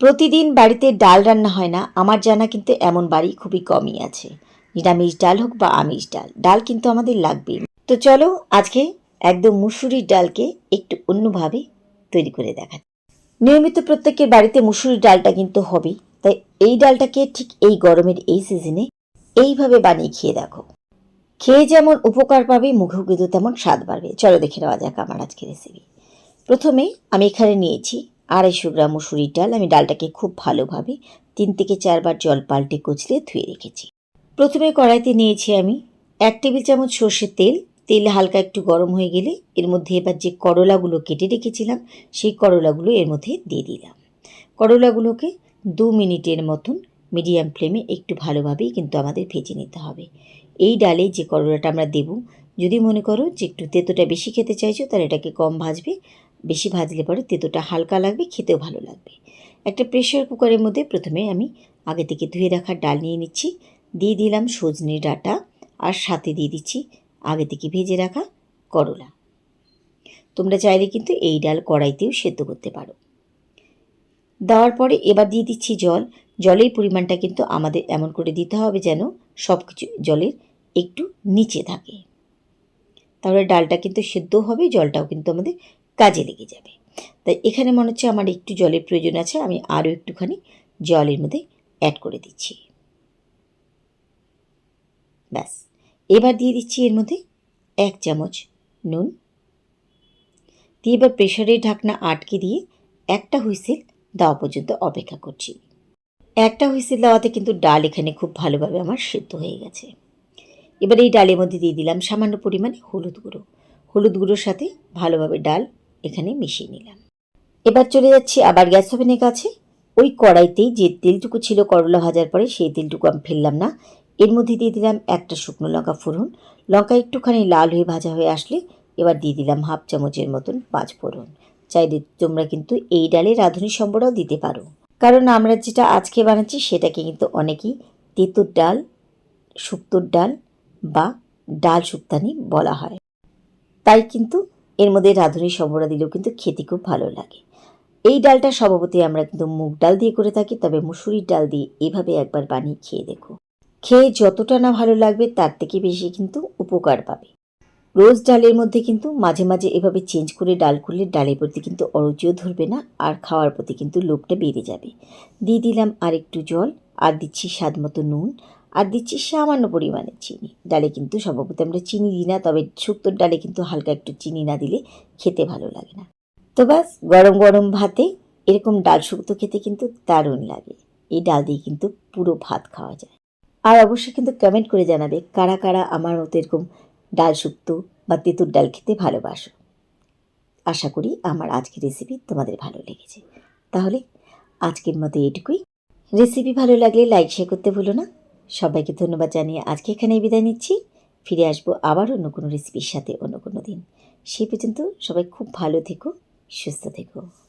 প্রতিদিন বাড়িতে ডাল রান্না হয় না, আমার জানা কিন্তু এমন বাড়ি খুবই কমই আছে। নিরামিষ ডাল হোক বা আমিষ ডাল ডাল কিন্তু আমাদের লাগবেই। তো চলো আজকে একদম মুসুরির ডালকে একটু অন্যভাবে তৈরি করে দেখা নিয়মিত প্রত্যেকের বাড়িতে মুসুরির ডালটা কিন্তু হবেই, তাই এই ডালটাকে ঠিক এই গরমের এই সিজনে এইভাবে বানিয়ে খেয়ে দেখো। খেয়ে যেমন উপকার পাবে, মুখেও কিন্তু তেমন স্বাদ বাড়বে। চলো দেখে নেওয়া যাক আমার আজকে রেসিপি প্রথমে আমি এখানে নিয়েছি আড়াইশো গ্রাম মুসুরির ডাল আমি ডালটাকে খুব ভালোভাবে তিন থেকে চারবার জল পাল্টে কচলে ধুয়ে রেখেছি। প্রথমে কড়াইতে নিয়েছি আমি এক টেবিল চামচ সর্ষের তেল। তেল হালকা একটু গরম হয়ে গেলে এর মধ্যে এবার যে করলাগুলো কেটে রেখেছিলাম, সেই করলাগুলো এর মধ্যে দিয়ে দিলাম। করলাগুলোকে দু মিনিটের মতন মিডিয়াম ফ্লেমে একটু ভালোভাবেই কিন্তু আমাদের ভেজে নিতে হবে। এই ডালে যে করলাটা আমরা দেব, যদি মনে করো যে একটু তেঁতোটা বেশি খেতে চাইছো, তাহলে এটাকে কম ভাজবে। বেশি ভাজলে পরে তেঁতোটা হালকা লাগবে, খেতেও ভালো লাগবে। একটা প্রেশার কুকারের মধ্যে প্রথমে আমি আগে থেকে ধুয়ে রাখা ডাল নিয়ে নিচ্ছি। দিয়ে দিলাম সজনে ডাঁটা আর সাথে দিয়ে দিচ্ছি আগে থেকে ভেজে রাখা করলা। তোমরা চাইলে কিন্তু এই ডাল কড়াইতেও সেদ্ধ করতে পারো। দেওয়ার পরে এবার দিয়ে দিচ্ছি জল। জলের পরিমাণটা কিন্তু আমাদের এমন করে দিতে হবে যেন সব কিছু জলের একটু নিচে থাকে। তাহলে ডালটা কিন্তু সেদ্ধ হবে, জলটাও কিন্তু আমাদের কাজে লেগে যাবে। তাই এখানে মনে হচ্ছে আমার একটু জলের প্রয়োজন আছে, আমি আরও একটুখানি জলের মধ্যে অ্যাড করে দিচ্ছি। ব্যাস। এবার দিয়ে দিচ্ছি এর মধ্যে এক চামচ নুন। দিয়ে এবার প্রেশারের ঢাকনা আটকে দিয়ে একটা হুইসেল দেওয়া পর্যন্ত অপেক্ষা করছি। একটা হুইসেল দেওয়াতে কিন্তু ডাল এখানে খুব ভালোভাবে আমার সেদ্ধ হয়ে গেছে। এবার এই ডালের মধ্যে দিয়ে দিলাম সামান্য পরিমাণে হলুদ গুঁড়ো। হলুদ গুঁড়োর সাথে ভালোভাবে ডাল এখানে মিশিয়ে নিলাম। এবার চলে যাচ্ছি আবার গ্যাস ওভেনের কাছে। ওই কড়াইতেই যে তেলটুকু ছিল করলা ভাজার পরে সেই তেলটুকু আমি ফেললাম না। এর মধ্যে দিয়ে দিলাম একটা শুকনো লঙ্কা ফোড়ন। লঙ্কা একটুখানি লাল হয়ে ভাজা হয়ে আসলে এবার দিয়ে দিলাম হাফ চামচের মতন পাঁচ ফোড়ন। চাইলে তোমরা কিন্তু এই ডালে রাঁধুনি সম্বরাও দিতে পারো। কারণ আমরা যেটা আজকে বানাচ্ছি সেটাকে কিন্তু অনেকেই তেঁতুর ডাল, শুক্তোর ডাল বা ডাল শুক্তানি বলা হয়। তাই কিন্তু এর মধ্যে রাঁধুনি সম্বরা দিলেও কিন্তু খেতে খুব ভালো লাগে। এই ডালটা স্বভাবতই আমরা কিন্তু মুগ ডাল দিয়ে করে থাকি, তবে মুসুরির ডাল দিয়ে এভাবে একবার বানিয়ে খেয়ে দেখো। খেয়ে যতটা না ভালো লাগবে, তার থেকে বেশি কিন্তু উপকার পাবে। রোজ ডালের মধ্যে কিন্তু মাঝে মাঝে এভাবে চেঞ্জ করে ডাল করলে ডালের প্রতি কিন্তু অরুচিও ধরবে না, আর খাওয়ার প্রতি কিন্তু লোভটা বেড়ে যাবে। দিয়ে দিলাম আর একটু জল, আর দিচ্ছি স্বাদ মতো নুন আর দিচ্ছি সামান্য পরিমাণে চিনি। ডালে কিন্তু সম্ভবত আমরা চিনি দিই না, তবে শুক্তোর ডালে কিন্তু হালকা একটু চিনি না দিলে খেতে ভালো লাগে না। তো ব্যাস, গরম গরম ভাতে এরকম ডাল শুক্তো খেতে কিন্তু দারুণ লাগে। এই ডাল দিয়ে কিন্তু পুরো ভাত খাওয়া যায়। আর অবশ্যই কিন্তু কমেন্ট করে জানাবে কারা কারা আমার মতো এরকম ডাল শুক্তো বা তেঁতুর ডাল খেতে ভালোবাসো। আশা করি আমার আজকের রেসিপি তোমাদের ভালো লেগেছে। তাহলে আজকের মতো এটুকুই রেসিপি ভালো লাগলে লাইক শেয়ার করতে ভুলো না। সবাইকে ধন্যবাদ জানিয়ে আজকে এখানেই বিদায় নিচ্ছি। ফিরে আসব আবার অন্য কোনো রেসিপির সাথে, অন্য কোনো দিন। সেই পর্যন্ত সবাই খুব ভালো থেকো, সুস্থ থেকো।